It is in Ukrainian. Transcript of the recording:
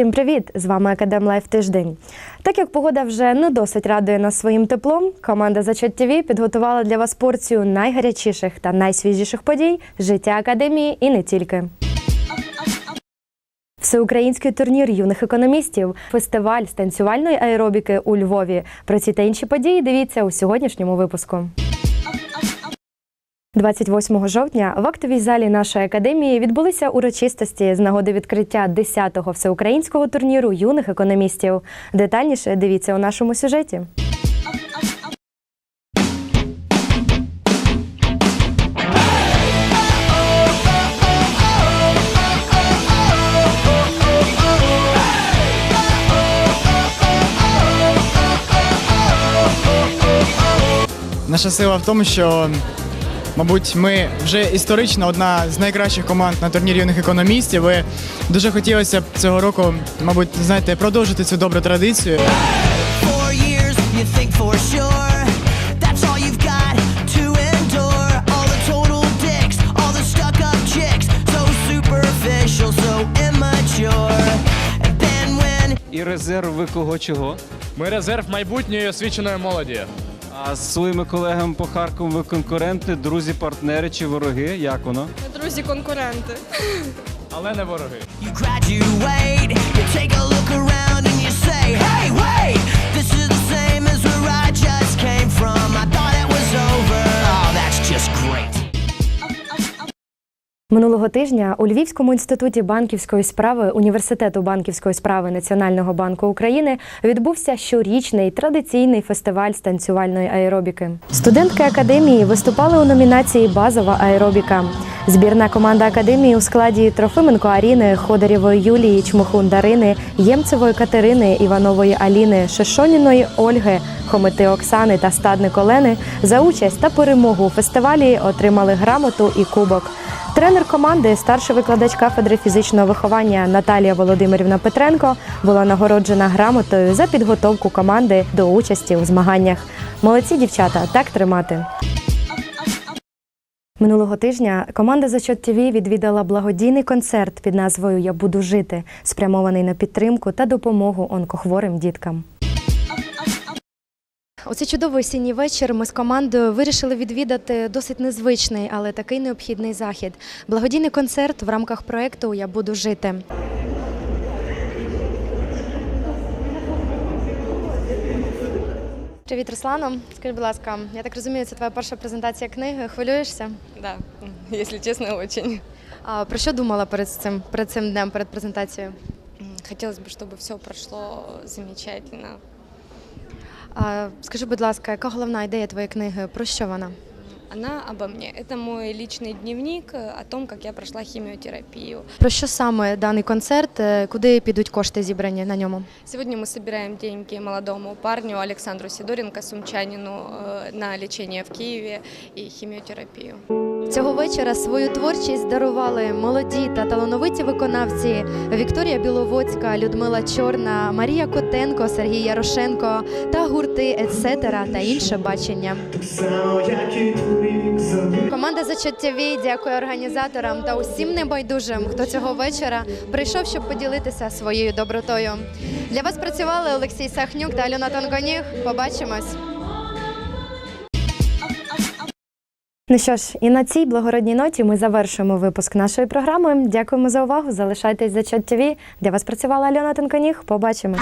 Всім привіт! З вами Академ Лайф Тиждень. Так як погода вже не досить радує нас своїм теплом, команда Зачет ТВ підготувала для вас порцію найгарячіших та найсвіжіших подій життя академії і не тільки. Всеукраїнський турнір юних економістів, фестиваль з танцювальної аеробіки у Львові. Про ці та інші події дивіться у сьогоднішньому випуску. 28 жовтня в актовій залі нашої академії відбулися урочистості з нагоди відкриття 10-го всеукраїнського турніру юних економістів. Детальніше дивіться у нашому сюжеті. Наша сила в тому, що, мабуть, ми вже історично одна з найкращих команд на турнірі юних економістів. І дуже хотілося б цього року, мабуть, знаєте, продовжити цю добру традицію. І резерв ви кого чого? Ми резерв майбутньої освіченої молоді. А з своїми колегами по Харкову ви конкуренти, друзі, партнери чи вороги? Як воно? Друзі, конкуренти. Але не вороги. you graduate, Минулого тижня у Львівському інституті банківської справи університету банківської справи Національного банку України відбувся щорічний традиційний фестиваль з танцювальної аеробіки. Студентки академії виступали у номінації Базова аеробіка. Збірна команда академії у складі Трофименко Аріни, Ходорєвої Юлії, Чмухун Дарини, Ємцевої Катерини, Іванової Аліни, Шишоніної Ольги, Хомити Оксани та Стадник Олени за участь та перемогу у фестивалі отримали грамоту і кубок. Тренер команди, старший викладач кафедри фізичного виховання Наталія Володимирівна Петренко була нагороджена грамотою за підготовку команди до участі у змаганнях. Молодці дівчата, так тримати. Минулого тижня команда «Зачот ТВ відвідала благодійний концерт під назвою Я буду жити, спрямований на підтримку та допомогу онкохворим діткам. У цей чудовий осінній вечір ми з командою вирішили відвідати досить незвичний, але такий необхідний захід. Благодійний концерт в рамках проекту Я буду жити. Привіт, Руслано. Скажи, будь ласка, я так розумію, це твоя перша презентація книги. Хвилюєшся? Да, если честно, очень. А про що думала перед цим перед цим днем, перед презентацією? М, Хотелось бы, чтобы все прошло замечательно. А, скажи, будь ласка, яка головна ідея твоєї книги? Про що вона? Она обо мне. Это мой личный дневник э, о том, как я прошла химиотерапию. Про що саме даний концерт? Е, Куди підуть кошти зібрані на ньому? Сегодня мы собираем деньги молодому парню Александру Сидоренко, сумчанину, э, на лечение в Киеве и химиотерапию. Цього вечора свою творчість дарували молоді та талановиті виконавці Вікторія Біловодська, Людмила Чорна, Марія Котенко, Сергій Ярошенко та гурти «Етсетера» та інше бачення. Команда «Зачет ТВ» дякує організаторам та усім небайдужим, хто цього вечора прийшов, щоб поділитися своєю добротою. Для вас працювали Олексій Сахнюк та Альона Тонгоніг. Побачимось. Ну що ж, і на цій благородній ноті ми завершуємо випуск нашої програми. Дякуємо за увагу. Залишайтесь за чат ТВ. Для вас працювала Альона Тонконіг. Побачимось.